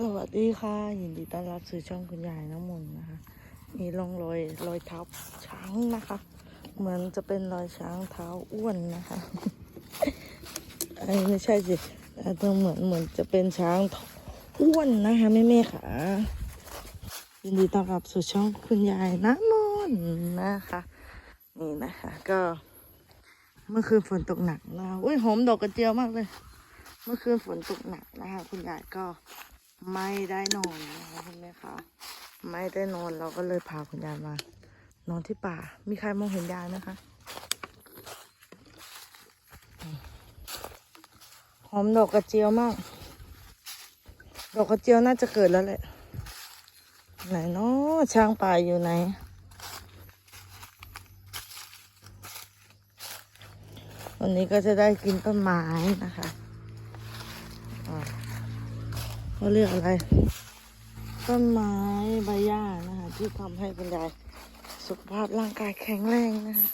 สวัสดีค่ะยินดีต้อนรับสู่ช่องคุณยายน้ำมนต์นะคะ มีร่องรอยรอยเท้าช้างนะคะ เหมือนจะเป็นรอยช้างเท้าอ้วนนะคะไอ้ไม่ใช่สิแต่เหมือนเหมือนจะเป็นช้างอ้วนนะคะแม่แม่ค่ะยินดีต้อนรับสู่ช่องคุณยายน้ำมนต์นะคะนี่นะคะ ก็ เมื่อคืนฝนตกหนักนะคะอุ้ยหอมดอกกระเจียวมากเลย เมื่อคืนฝนตกหนักนะคะ คุณยายก็ ไม่ได้นอนนะคะคุณแม่คะไม่ได้นอนเราก็เลยพาคุณยายมา นอนที่ป่า มีใครมองเห็นยายไหมคะหอมดอกกระเจียวมาก ดอกกระเจียวน่าจะเกิดแล้วแหละไหนเนาะช้างป่าอยู่ไหนวันนี้ก็จะได้กินต้นไม้นะคะ เขาเรียกอะไร ต้นไม้ใบหญ้านะคะที่ทำให้คุณยายสุขภาพร่างกายแข็งแรงนะคะ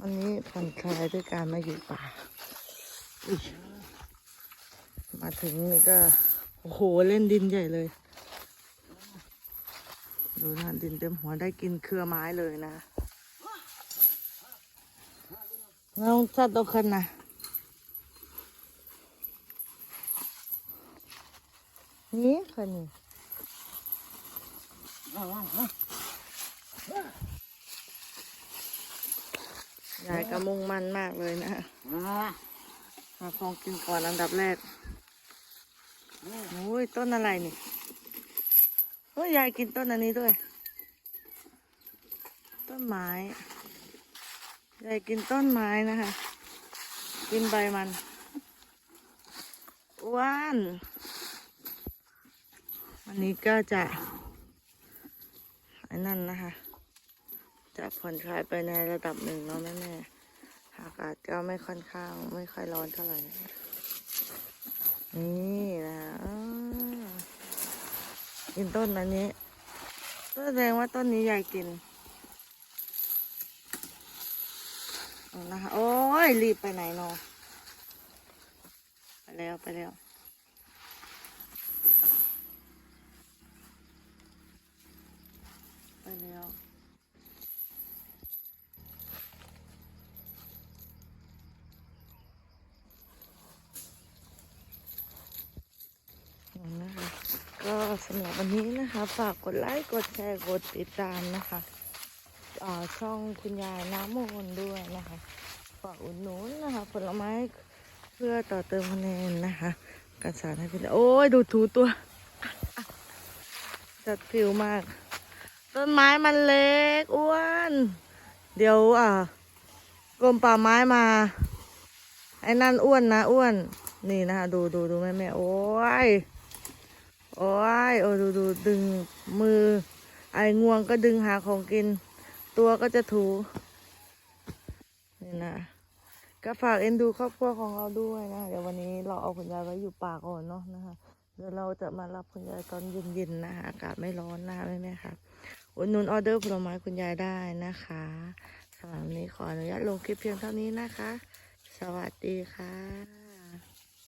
วันนี้ผ่อนคลายด้วยการมาอยู่ป่ามาถึงนี่ก็โอ้โหเล่นดินใหญ่เลย ดูนะดินเต็มหัวได้กินเครือไม้เลยนะ Nông sát đâu khăn nè. Nhé khăn nè. ยายก็มุ่งมั่นมากเลยนะฮะหาของกินก่อนอันดับแรกโอ้ยต้นอะไรนี่เฮ้ยยายกินต้นอันนี้ด้วย ต้นไม้ยายกินต้นไม้นะคะ กินใบมันอ้วน วันนี้ก็จะอันนั้นนะคะ จะผ่อนคลายไปในระดับหนึ่งเนาะแม่แม่อากาศก็ไม่ค่อนข้างไม่ค่อยร้อนเท่าไหร่ นี่นะกินต้นอันนี้แสดงว่าต้นนี้ยายกินนะคะ โอ้ย รีบไปไหนเนาะไปแล้ว ไปแล้ว ไป แล้วนะคะก็สำหรับวันนี้นะคะ ฝากกดไลค์กดแชร์กดติดตามนะคะช่องคุณยายน้ำมนต์ด้วยนะคะฝากอุดหนุนนะคะ ผลไม้เพื่อต่อเติมคะแนนนะคะการสารให้เป็นโอ้ยดูถูตัวจัดผิวมาก ต้นไม้มันเล็กอ้วน เดี๋ยวอ่ากรมป่าไม้มา ไอ้นั่นอ้วนนะอ้วน นี่นะคะดูดูดูแม่แม่โอ้ยโอ้ยโอ้ดูดูดึงมือ ไอ้งวงก็ดึงหาของกิน ตัวก็จะถู นี่นะก็ฝากเอ็นดูครอบครัวของเราด้วยนะ เดี๋ยววันนี้เราเอาคุณยายไว้อยู่ป่าก่อนเนาะนะคะเดี๋ยวเราจะมารับคุณยายตอนเย็นๆนะคะอากาศไม่ร้อนนะคะแม่แม่ๆครับ อุดหนุนออเดอร์ผลไม้คุณยายได้นะคะสำหรับนนี้ขออนุญาตลงคลิปเพียงเท่านี้นะคะ สวัสดีค่ะ